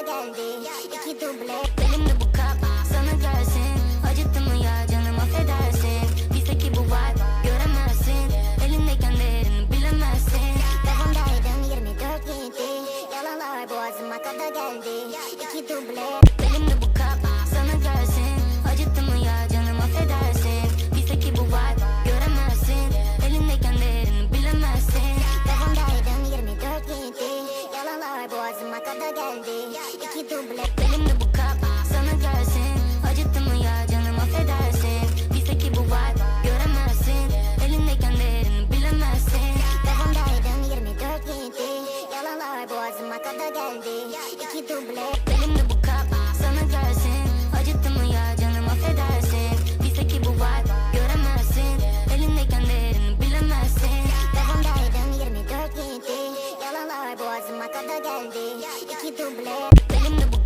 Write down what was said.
geldi. İki duble. Elimde bu kap. Sana gelsin. Acıttı mı ya canım? Affedersin. Bizdeki bu vibe göremezsin. Elindeyken değerini bilemezsin. Devamdaydım 24 gitti Yalanlar boğazıma kadar geldi. İki duble. Elimde bu geldi. İki duble Elimde bu kap. Sana gelsin Acıttı mı ya canım affedersin. Bizdeki bu vibe göremezsin. Elindeyken değerini bilemezsin. Devamdaydım 24 gitti Yalanlar boğazıma kadar geldi. İki duble Elimde geldi. İki duble. Benimle bu